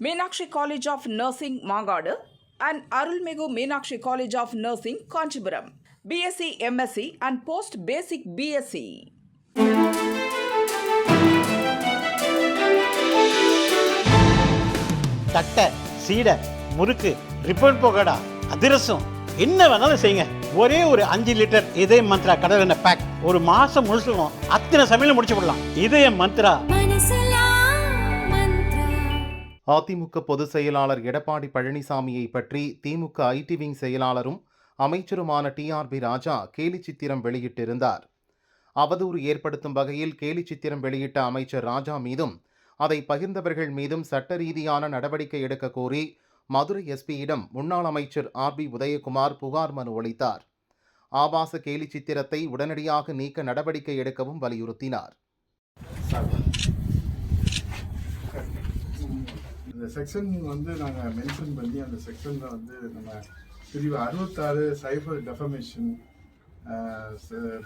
Meenakshi college of nursing Mangadu and Arulmigu Meenakshi college of nursing Kanchipuram BSc MSc and post basic BSc தட்டை சீடை முறுக்கு ribbon போகடா அதிரசம் என்ன வேணாலும் செய்யுங்க ஒரே ஒரு அஞ்சு லிட்டர் இதய மந்த்ரா கடல் எண்ணெய் பேக் ஒரு மாசம் முழுசுக்கும் அத்தனை சமையல முடிச்சு விடலாம் இதய மந்த்ரா அதிமுக பொதுச் செயலாளர் எடப்பாடி பழனிசாமியை பற்றி திமுக ஐடி விங் செயலாளரும் அமைச்சருமான டிஆர்பி ராஜா கேலி சித்திரம் வெளியிட்டிருந்தார். அவதூறு ஏற்படுத்தும் வகையில் கேலி சித்திரம் வெளியிட்ட அமைச்சர் ராஜா மீதும் அதை பகிர்ந்தவர்கள் மீதும் சட்ட ரீதியான நடவடிக்கை எடுக்க கோரி மதுரை எஸ்பியிடம் முன்னாள் அமைச்சர் ஆர்பி உதயகுமார் புகார் மனு அளித்தார். ஆபாச கேலி சித்திரத்தை உடனடியாக நீக்க நடவடிக்கை எடுக்கவும் வலியுறுத்தினார். இந்த செக்ஷன் வந்து நாங்கள் மென்ஷன் பண்ணி அந்த செக்ஷனில் வந்து நம்ம பிரிவு அறுபத்தாறு சைபர் டெஃபமேஷன்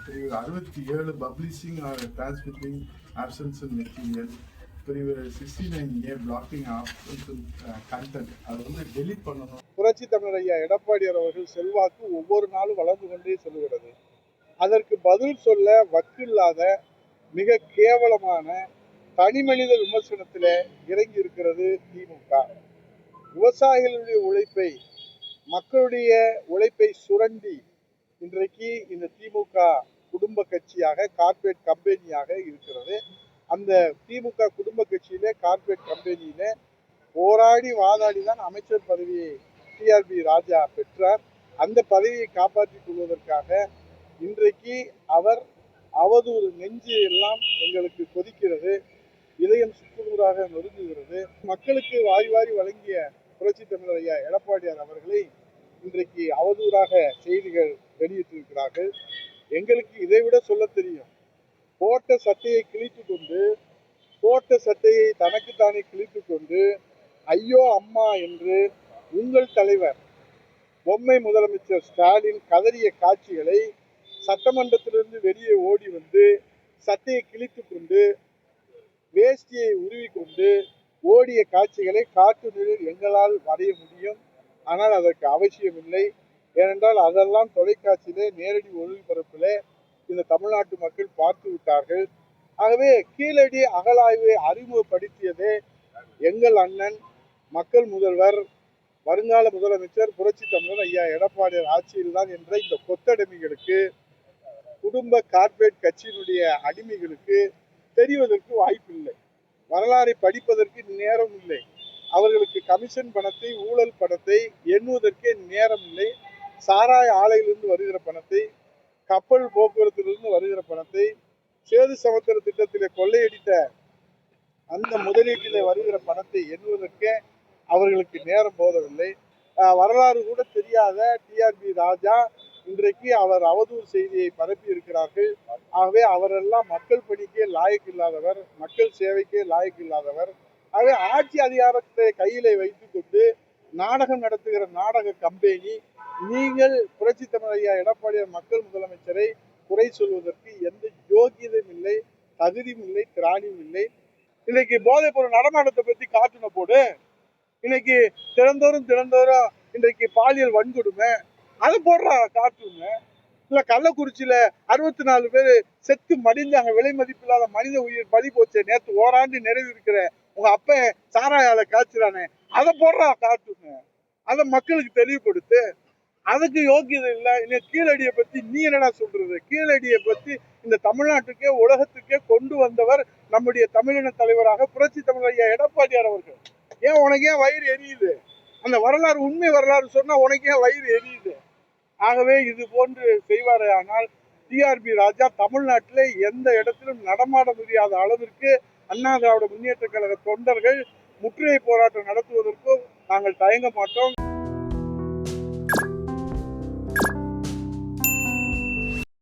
பிரிவு அறுபத்தி ஏழு publishing or transmitting obscene material பிரிவு sixty nine A blocking options content அதை வந்து டெலீட் பண்ணணும். புரட்சி தமிழர் ஐயா எடப்பாடியார் அவர்கள் செல்வாக்கு ஒவ்வொரு நாளும் வளர்ந்து கொண்டே செல்கிறது. அதற்கு பதில் சொல்ல வக்கில்லாத மிக கேவலமான தனிமனித விமர்சனத்தில் இறங்கி இருக்கிறது திமுக. விவசாயிகளுடைய உழைப்பை மக்களுடைய உழைப்பை சுரண்டி இன்றைக்கு இந்த திமுக குடும்ப கட்சியாக கார்ப்பரேட் கம்பெனியாக இருக்கிறது. அந்த திமுக குடும்ப கட்சியில கார்ப்பரேட் கம்பெனியில போராடி வாதாடி தான் அமைச்சர் பதவியை டிஆர்பி ராஜா பெற்றார். அந்த பதவியை காப்பாற்றிக் கொள்வதற்காக இன்றைக்கு அவர் அவதூறு நெஞ்சு எல்லாம் எங்களுக்கு கொதிக்கிறது. இதயம் சுக்குநூறாக நொறுங்குகிறது. மக்களுக்கு வாரி வாரி வழங்கிய புரட்சி தமிழர் ஐயா எடப்பாடியார் அவர்களை இன்றைக்கு அவதூறாக செய்திகள் வெளியிட்டிருக்கிறார்கள். எங்களுக்கு இதை விட சொல்ல தெரியும். போட்ட சட்டையை கிழித்து கொண்டு போட்ட சட்டையை தனக்குத்தானே கிழித்து கொண்டு ஐயோ அம்மா என்று உங்கள் தலைவர் பொம்மை முதலமைச்சர் ஸ்டாலின் கதறிய காட்சிகளை சட்டமன்றத்திலிருந்து வெளியே ஓடி வந்து சட்டையை கிழித்து கொண்டு வேஷ்டியை உருவிக்கொண்டு ஓடிய காட்சிகளை காட்டு எங்களால் வரைய முடியும். ஆனால் அதற்கு அவசியமில்லை. ஏனென்றால் அதெல்லாம் தொலைக்காட்சியிலே நேரடி ஒளிபரப்பிலே இந்த தமிழ்நாட்டு மக்கள் பார்த்து விட்டார்கள். ஆகவே கீழடி அகலாய்வை அறிமுகப்படுத்தியதே எங்கள் அண்ணன் மக்கள் முதல்வர் வருங்கால முதலமைச்சர் புரட்சி தமிழர் ஐயா எடப்பாடியார் ஆட்சியில்தான் என்ற இந்த கொத்தடிமைகளுக்கு குடும்ப கார்ப்பரேட் கட்சியினுடைய அடிமைகளுக்கு தெரிவதற்கு வாய்ப்பில்லை. வரலாறை படிப்பதற்கு நேரம் இல்லை. அவர்களுக்கு கமிஷன் பணத்தை ஊழல் பணத்தை எண்ணுவதற்கே நேரம் இல்லை. சாராய ஆலையிலிருந்து வருகிற பணத்தை கப்பல் போக்குவரத்திலிருந்து வருகிற பணத்தை சேது சமுத்திர திட்டத்திலே கொள்ளையடித்த அந்த முதலீட்டிலே வருகிற பணத்தை எண்ணுவதற்கே அவர்களுக்கு நேரம் போதவில்லை. வரலாறு கூட தெரியாத டிஆர்பி ராஜா இன்றைக்கு அவர் அவதூறு செய்தியை பரப்பி இருக்கிறார்கள். ஆகவே அவரெல்லாம் மக்கள் பணிக்கே லாயக்கு இல்லாதவர் மக்கள் சேவைக்கே லாயக்கு இல்லாதவர். ஆகவே ஆட்சி அதிகாரத்தை கையிலே வைத்துக்கொண்டு நாடகம் நடத்துகிற நாடக கம்பெனி நீங்கள் புரட்சி தமிழையா ஐயா எடப்பாடியார் மக்கள் முதலமைச்சரை குறை சொல்வதற்கு எந்த யோகியதும் இல்லை தகுதியும் இல்லை திராணியும் இல்லை. இன்னைக்கு போதைப் பொருள் நடமாட்டத்தை பத்தி காட்டுன போடு இன்னைக்கு திறந்தோறும் திறந்தோறும் இன்றைக்கு பாலியல் வன்கொடுமை அதை போடுறா கார்ட்டூனு இல்ல கள்ளக்குறிச்சியில அறுபத்தி நாலு பேர் செத்து மடிஞ்சாங்க விலை மதிப்பில்லாத மனித உயிர் பலி போச்சு நேத்து ஓராண்டு நிறைவு இருக்கிற உங்க அப்பன் சாராயால காய்ச்சுறானே அதை போடுறா கார்ட்டூனு அதை மக்களுக்கு தெளிவுபடுத்து அதுக்கு யோக்கியதை இல்லை இன்னும் கீழடியை பத்தி நீ என்னடா சொல்றது? கீழடியை பத்தி இந்த தமிழ்நாட்டுக்கே உலகத்துக்கே கொண்டு வந்தவர் நம்முடைய தமிழின தலைவராக புரட்சி தமிழர் ஐயா எடப்பாடியார் அவர்கள். ஏன் உனக்கு ஏன் வயிறு எரியுது? அந்த வரலாறு உண்மை வரலாறு சொன்னா உனக்கு ஏன் வயிறு எரியுது. ஆகவே இது போன்று செய்வாரே ஆனால் டிஆர்பி ராஜா தமிழ்நாட்டிலே எந்த இடத்திலும் நடமாட முடியாத அளவிற்கு அண்ணா திராவிட முன்னேற்ற கழக தொண்டர்கள் முற்றுகை போராட்டம் நடத்துவதற்கும் நாங்கள் தயங்க மாட்டோம்.